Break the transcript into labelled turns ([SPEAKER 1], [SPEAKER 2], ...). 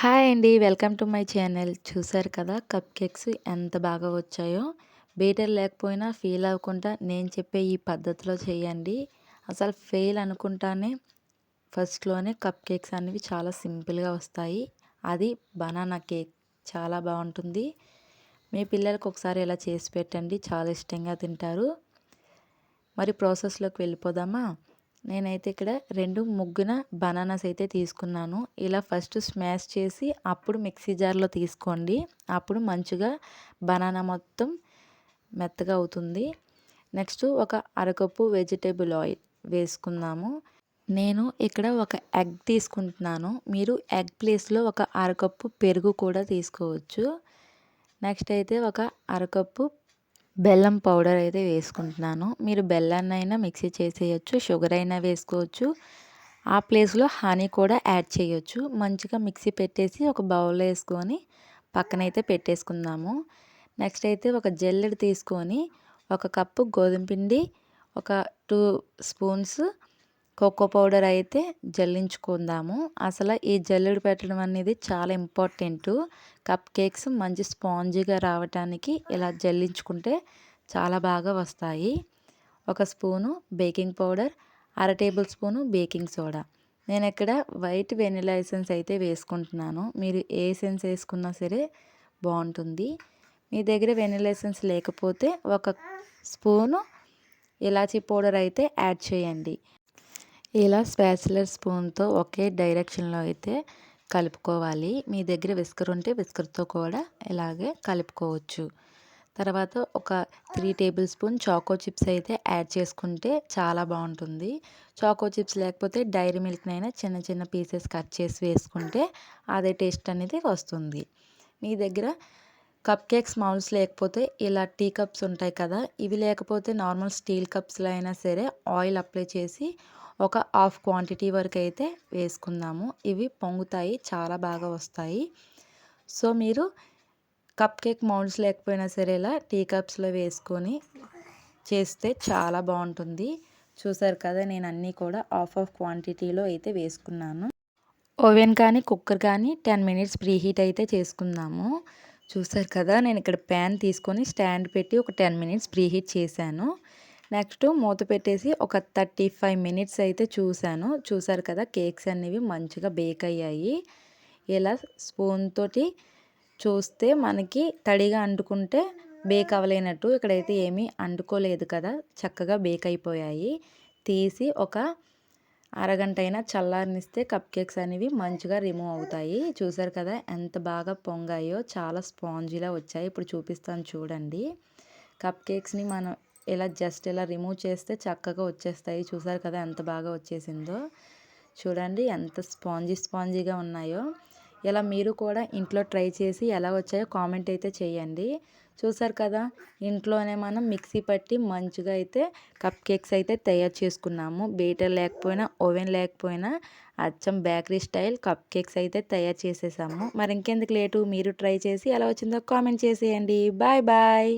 [SPEAKER 1] Hi అండి. Welcome to my channel. చూసారు కదా కప్ కేక్స్ ఎంత బాగా వచ్చాయో. బీటర్ లేకపోయినా ఫీల్ అవ్వకుండా నేను చెప్పే ఈ పద్ధతిలో చేయండి. అసలు ఫెయిల్ అనుకుంటానే ఫస్ట్లోనే కప్ కేక్స్ అనేవి చాలా సింపుల్గా వస్తాయి. అది బనానా కేక్. చాలా బాగుంటుంది. మీ పిల్లలకు ఒకసారి ఇలా చేసి పెట్టండి. చాలా ఇష్టంగా తింటారు. మరి ప్రాసెస్లోకి వెళ్ళిపోదామా? నేనైతే ఇక్కడ రెండు ముగ్గున బనానాస్ అయితే తీసుకున్నాను. ఇలా ఫస్ట్ స్మాష్ చేసి అప్పుడు మిక్సీ జార్లో తీసుకోండి. అప్పుడు మంచిగా బనానా మొత్తం మెత్తగా అవుతుంది. నెక్స్ట్ ఒక అరకప్పు వెజిటేబుల్ ఆయిల్ వేసుకుందాము. నేను ఇక్కడ ఒక ఎగ్ తీసుకుంటున్నాను. మీరు ఎగ్ ప్లేస్లో ఒక అరకప్పు పెరుగు కూడా తీసుకోవచ్చు. నెక్స్ట్ అయితే ఒక అరకప్పు బెల్లం పౌడర్ అయితే వేసుకుంటున్నాను. మీరు బెల్లాన్ని అయినా మిక్సీ చేసేయచ్చు షుగర్ అయినా వేసుకోవచ్చు. ఆ ప్లేస్లో హనీ కూడా యాడ్ చేయొచ్చు. మంచిగా మిక్సీ పెట్టేసి ఒక బౌల్ వేసుకొని పక్కనైతే పెట్టేసుకుందాము. నెక్స్ట్ అయితే ఒక జల్లెడ తీసుకొని ఒక కప్పు గోధుమ పిండి ఒక టూ స్పూన్స్ కోకో పౌడర్ అయితే జల్లించుకుందాము. అసలు ఈ జల్లుడు పెట్టడం అనేది చాలా ఇంపార్టెంట్. కప్ కేక్స్ మంచి స్పాంజీగా రావటానికి ఇలా జల్లించుకుంటే చాలా బాగా వస్తాయి. ఒక స్పూను బేకింగ్ పౌడర్ అర టేబుల్ స్పూను బేకింగ్ సోడా. నేను ఇక్కడ వైట్ వెనిలా ఎసెన్స్ అయితే వేసుకుంటున్నాను. మీరు ఏ ఎసెన్స్ వేసుకున్నా సరే బాగుంటుంది. మీ దగ్గర వెనిలా ఎసెన్స్ లేకపోతే ఒక స్పూను ఇలాచీ పౌడర్ అయితే యాడ్ చేయండి. ఇలా స్పాచులర్ స్పూన్తో ఒకే డైరెక్షన్లో అయితే కలుపుకోవాలి. మీ దగ్గర విస్కర్ ఉంటే విస్కర్తో కూడా ఇలాగే కలుపుకోవచ్చు. తర్వాత ఒక three tablespoon choco chips అయితే యాడ్ చేసుకుంటే చాలా బాగుంటుంది. చాకో చిప్స్ లేకపోతే డైరీ మిల్క్నైనా చిన్న చిన్న పీసెస్ కట్ చేసి వేసుకుంటే అదే టేస్ట్ అనేది వస్తుంది. మీ దగ్గర కప్ కేక్స్ మౌల్స్ లేకపోతే ఇలా టీ కప్స్ ఉంటాయి కదా ఇవి లేకపోతే నార్మల్ స్టీల్ కప్స్లో అయినా సరే ఆయిల్ అప్లై చేసి ఒక హాఫ్ క్వాంటిటీ వరకు అయితే వేసుకుందాము. ఇవి పొంగుతాయి చాలా బాగా వస్తాయి. సో మీరు కప్ కేక్ మౌండ్స్ లేకపోయినా సరే ఇలా టీ కప్స్లో వేసుకొని చేస్తే చాలా బాగుంటుంది. చూసారు కదా నేను అన్నీ కూడా హాఫ్ ఆఫ్ క్వాంటిటీలో అయితే వేసుకున్నాను. ఓవెన్ కానీ కుక్కర్ కానీ టెన్ మినిట్స్ ప్రీహీట్ అయితే చేసుకుందాము. చూసారు కదా నేను ఇక్కడ ప్యాన్ తీసుకొని స్టాండ్ పెట్టి ఒక టెన్ మినిట్స్ ప్రీహీట్ చేశాను. నెక్స్ట్ మూత పెట్టేసి ఒక థర్టీ ఫైవ్ మినిట్స్ అయితే చూశాను. చూసారు కదా కేక్స్ అనేవి మంచిగా బేక్ అయ్యాయి. ఇలా స్పూన్ తోటి చూస్తే మనకి తడిగా అంటుకుంటే బేక్ అవ్వలేనట్టు. ఇక్కడైతే ఏమీ అంటుకోలేదు కదా చక్కగా బేక్ అయిపోయాయి. తీసి ఒక అరగంట అయినా చల్లారనిస్తే కప్ కేక్స్ అనేవి మంచిగా రిమూవ్ అవుతాయి. చూసారు కదా ఎంత బాగా పొంగాయో చాలా స్పాంజీలా వచ్చాయి. ఇప్పుడు చూపిస్తాను చూడండి. కప్ కేక్స్ని మనం ఇలా జస్ట్ ఇలా రిమూవ్ చేస్తే చక్కగా వచ్చేస్తాయి. చూసారు కదా ఎంత బాగా వచ్చేసిందో. చూడండి ఎంత స్పాంజీ స్పాంజీగా ఉన్నాయో. ఇలా మీరు కూడా ఇంట్లో ట్రై చేసి ఎలా వచ్చాయో కామెంట్ అయితే చేయండి. చూసారు కదా ఇంట్లోనే మనం మిక్సీ పట్టి మంచిగా అయితే కప్ కేక్స్ అయితే తయారు చేసుకున్నాము. బీటర్ లేకపోయినా ఓవెన్ లేకపోయినా అచ్చం బేకరీ స్టైల్ కప్ కేక్స్ అయితే తయారు చేసేసాము. మరి ఇంకెందుకు లేటు? మీరు ట్రై చేసి ఎలా వచ్చిందో కామెంట్ చేసేయండి. Bye bye.